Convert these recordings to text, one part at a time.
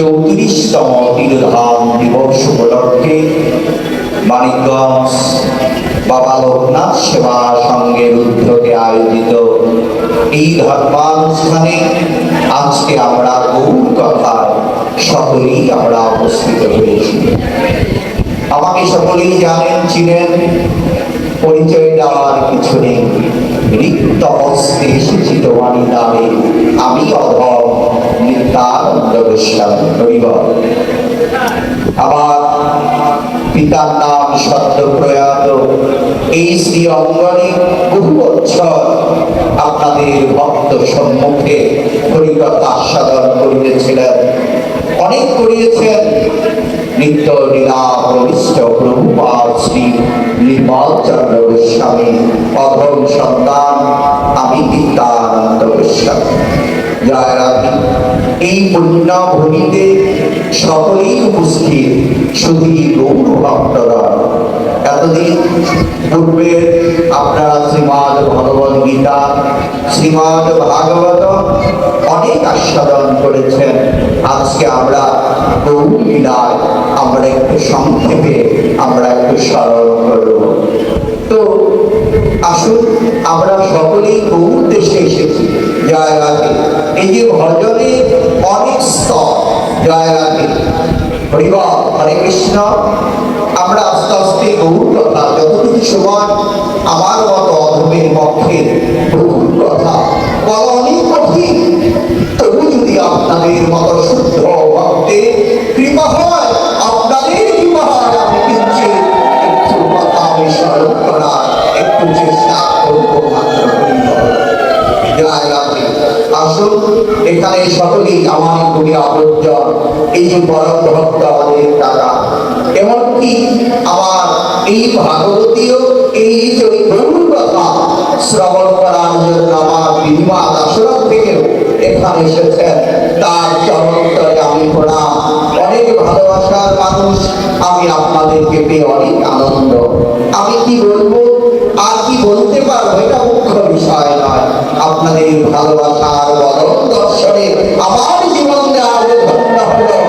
চৌত্রিশতম তিরোধাম দিবস উপলক্ষে মানিকগঞ্জ বাবা লোকনাথ সেবা সংঘের উদ্যোগে আয়োজিত এই ধর্মানুষ্ঠানে আজকে আমরা গৌর কথায় সকলেই আমরা উপস্থিত হয়েছি। আমাকে সকলেই জানেন, চিনেন, পরিচয় দেওয়ার কিছু নেই। রিক্ত হস্তে এসেছি তোমারই নামে আমি অধম নিত্যানন্দ গোস্বামী হরিবল আবার পিতার নাম সত্য প্রয়াত এই শ্রী অঙ্গনে বহু বছর আপনাদের ভক্ত সম্মুখে হরিকথা আস্বাদন করিতেছিলেন। অনেক করিয়েছেন। নিত্য লীলা প্রবিষ্ট প্রভুপাল শ্রী নির্মল চন্দ্র গোস্বামী, অধম সন্তান আমি নিত্যানন্দ গোস্বামী। এই সকলেই এতদিন আপনারা শ্রীমদ গীতা, শ্রীমদ ভাগবত অনেক আস্বাদন করেছেন। আজকে আমরা আমরা একটু সংক্ষেপে, আমরা একটু স্মরণ ভজনে হরে কৃষ্ণ। আমরা আস্তে আস্তে গৌর কথা, যতটুকু সময় আমার মতো অধমের পক্ষে কথা বলা অনেক কঠিন। তবু যদি আপনাদের মতো শুদ্ধ এখানে সকলেই আমার খুবই আবর্জন এই যে পরম ভক্ত আমাদের টাকা। এমনকি আমার এই ভাগবতীয় এই যে কথা শ্রবণ করার জন্য আমার বিধিমা আশ্রম এখানে এসেছেন তার চরণতলে আমি প্রণাম। অনেক ভালোবাসার মানুষ, আমি আপনাদেরকে পেয়ে অনেক আনন্দ। আমি কি বলব? বলতে পারব, এটা মুখ্য বিষয় নয়। আপনাদের ভালোবাসার বদল দর্শনে আমার জীবন দেওয়ার ধন্য হলো।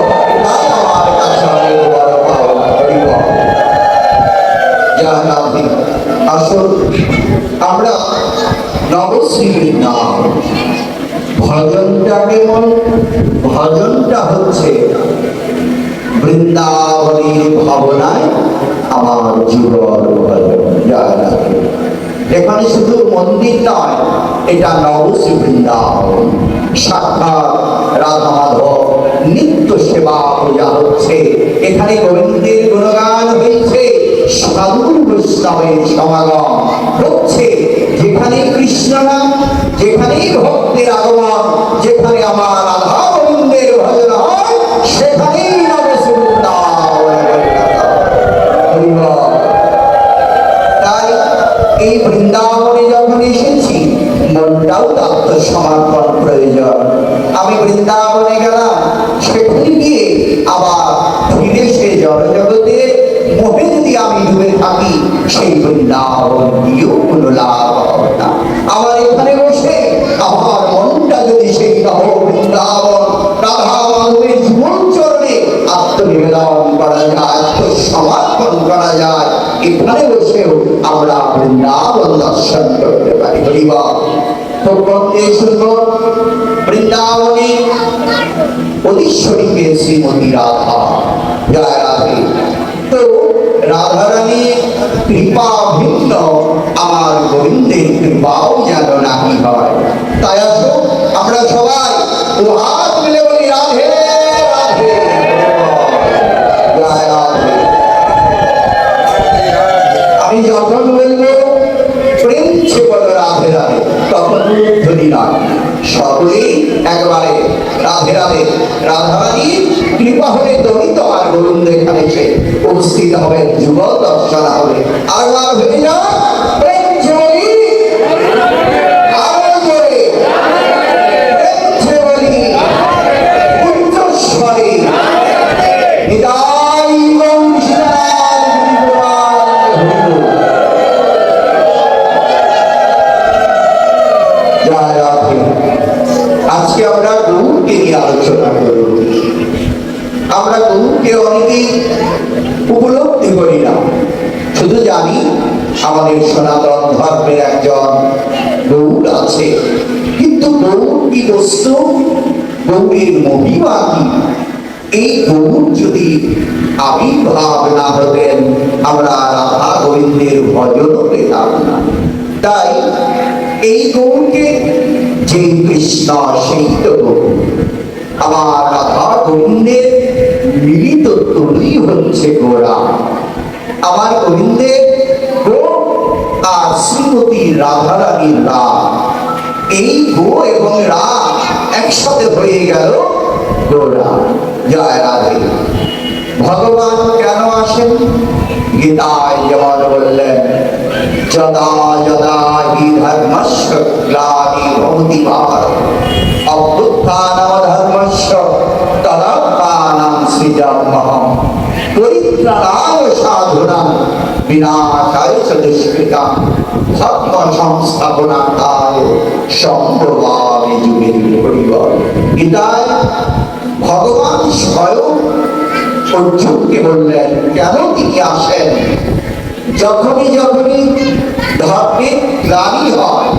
ভজনটা হচ্ছে বৃন্দাবনের ভাবনায় আমার এখানে শুধু মন্দির নয়, এটা নবশ্রী বৃন্দাবন সাক্ষাৎ রাধা মাধব নিত্য সেবা পূজা হচ্ছে। এখানে গোবিন্দের গুণগান হয়েছে সাধু বৈষ্ণবের সমাগম হচ্ছে। যেখানে কৃষ্ণ নাম যেখানে ভক্তের আগমন, যেখানে আমার রাধা মনটাও আত্মসমর্পণ প্রয়োজন। আমি বৃন্দাবনে গেলাম, সেখানে গিয়ে আবার ফিরে সে জড়জগতে মোহে যদি আমি ডুবে থাকি, সেই বৃন্দাবন দিয়েও কোনো লাভ হবে না। আমার এখানে বসে আমার মনটা যদি সেই নব বৃন্দাবন রাধা মাধবের জীবন চরণে আত্মনিবেদন করা যায়, আত্মসমর্পণ করা যায়, এখানে বসেও আমরা বৃন্দাবন দর্শন করতে পারি হরিবা তো বন্দে সুন্দর, বৃন্দাবনে অধীশ্বরীকে শ্রীমতী রাধা। জয় তো রাধারানী কৃপা ভিন্ন, আমার গোবিন্দের কৃপাও যেন তাই আমরা সবাই, ও মিলে বলি, রাধে রাধে। আমি যখন রাধে রাধারানী কৃপা হলে দলিত আর গোবিন্দ এখানে উপস্থিত দর্শনা হবে। আর হয়ে যায়। আমাদের সনাতন ধর্মের একজন গৌর আছে। কিন্তু গৌর কি বস্তু, গৌরের মহিমা কি এই গৌর যদি আবির্ভাব না হতেন, আমরা রাধা গোবিন্দের ভজন পেতাম না। তাই এই গৌরকে যে কৃষ্ণ সেই তো আমার রাধা গোবিন্দের মিলিত তুলি হচ্ছে গোরা। আমার গোবিন্দের শ্রীমতী রাধারানীর রাম এই গো এবং রাম একসাথে হয়ে গেল গোরা। জয় রাধে। ভগবান কেন আসেন? গীতায় যেমন বললেন, যদা যদা হি ধর্মস্য গ্লানি ভবতি ভারত অভ্যুত্থানম ধর্মস্য তদাত্মানাং সৃজাম্যহম। পরিত্রাণায় সাধুনাং বিনাশায় চ দুষ্কৃতাম ধর্ম সংস্থাপনার্থায় সম্ভবামি যুগে যুগে পরিবার গীতায় ভগবান স্বয়ং অর্জুনকে বললেন, কেন তিনি আসেন? যখনই যখনই ধর্মের গ্লানি হয়,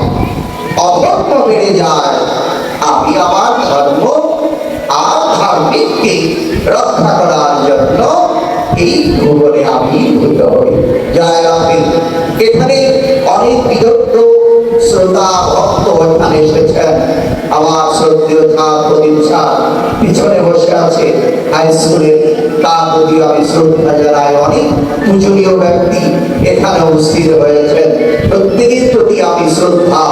অধর্ম বেড়ে যায় আমি আমার ধর্ম আর ধার্মিককে রক্ষা করার এই ভুবনে আমি ভূত হই। জয় রাধে এখানে অনেক বিদগ্ধ শ্রোতা, ভক্ত এখানে এসেছেন। আমার শ্রদ্ধেয় ছাত্র প্রদীপ পিছনে বসে আছে। হাই তার প্রতি আমি শ্রদ্ধা জানাই। অনেক পূজনীয় ব্যক্তি এখানে উপস্থিত হয়েছেন। প্রত্যেকের প্রতি আমি শ্রদ্ধা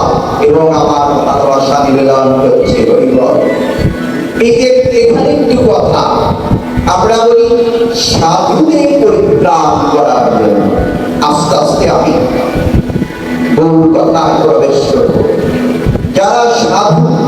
এবং আমার ভালোবাসা নিবেদন করছি। হরিবল। এই যে এখানে একটি কথা আমরা বলি সাধুদের পরিত্রাণ করার জন্য। আস্তে আস্তে আমি বহু কথায় প্রবেশ করব। যারা সাধু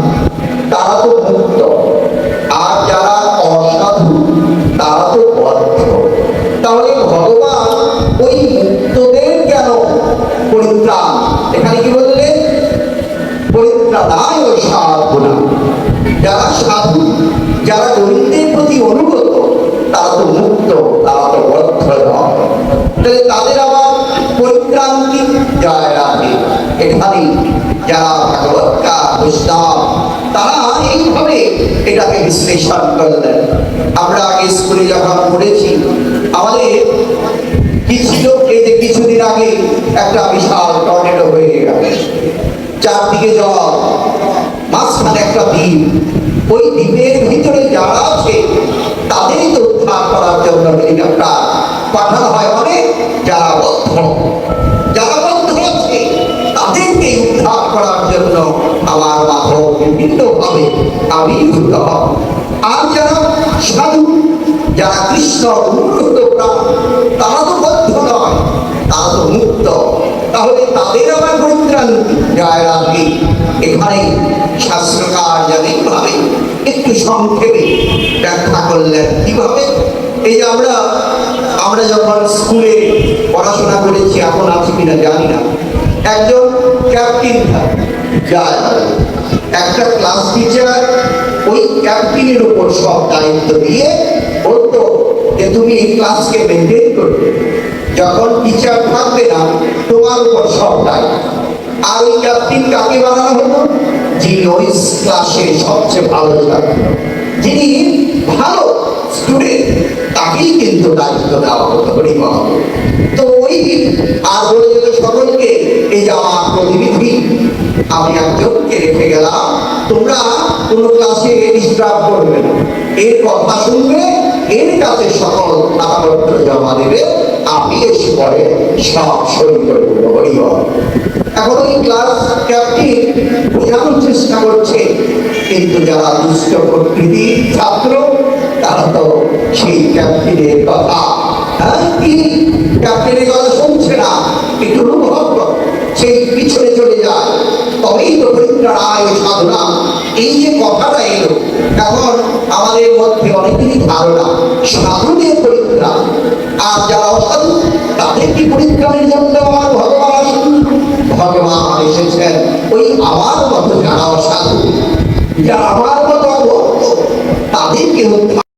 তাদের আবার পরিত্রাণ কি জয় রাধে এখানে যারা তারা এইভাবে এটাকে বিশ্লেষণ করলেন আমরা আগে স্কুলে যখন পড়েছি, আমাদের এই যে কিছুদিন আগে একটা বিশাল টর্নেডো হয়ে গেল। চারদিকে জল, মাঝখানে একটা দ্বীপ। ওই দ্বীপের ভিতরে যারা আছে, তাদেরই তো উদ্ধার করার জন্য হেলিকপ্টার পাঠানো হয় মানে যারা বদ্ধ। যারা বদ্ধ আছে তাদেরকে উদ্ধার করার জন্য আমার মাধব বিভিন্নভাবে আবির্ভূত হয়। আর যারা সাধু, যারা কৃষ্ণ অনুগ্রহ প্রাণ, তারা তো বদ্ধ নয়, তারা তো মুক্ত। তাহলে তাদের আবার পরিত্রাণ কি? জয় রাধে এখানে শাস্ত্রকার যেন ভাবে একটু সংক্ষেপে ব্যাখ্যা করলেন। কীভাবে? এই আমরা আমরা যখন স্কুলে পড়াশোনা করেছি, এখন আছি কিনা জানি না। একজন ক্যাপ্টেন থাকে একটা ক্লাস টিচার ওই ক্যাপ্টেনের উপর সব দায়িত্ব দিয়ে বলতো যে, তুমি এই ক্লাসকে মেনটেন করবে যখন টিচার থাকবে না, তোমার উপর সব দায়িত্ব। আর ওই ক্যাপ্টেন কাকে বানানো হতো? যিনি ওই ক্লাসে সবচেয়ে ভালো ছাত্র। যিনি ভালো স্টুডেন্ট তাকেই কিন্তু দায়িত্ব দেওয়া হতো হরিমহ তো ওই যেত সকলকে এই যে আমার প্রতিনিধি, আমি একজনকে রেখে গেলাম। তোমরা কোনো ক্লাসে ডিস্টার্ব করবে না। এর কথা শুনবে, এর কাছে সকল টাকাপত্র জমা দেবে। এসে পরে সব দেবো হরিবল এখন ওই ক্লাস ক্যাপ্টেন বোঝানোর চেষ্টা করছে, কিন্তু যারা দুষ্ট প্রকৃতির ছাত্র, তারা তো সেই ক্যাপ্টেনের কথা। হ্যাঁ কি? ক্যাপ্টেনের কথা শুনছে না, একটু অনুভব। সেই পিছনে চলে যায়। তবেই তো পরিত্রাণায় সাধনা। এই যে কথাটা এলো, এখন আমাদের মধ্যে অনেকেরই ধারণা সাধুদের পরিত্রাণ আর যারা অসাধু তাদেরকে পরিত্রাণের জন্য আমার ভগবান আসুন? ভগবান এসেছেন। ওই আমার মতো যারা অসাধু, যারা আমার মতো অভক্ত তাদেরকে উদ্ধার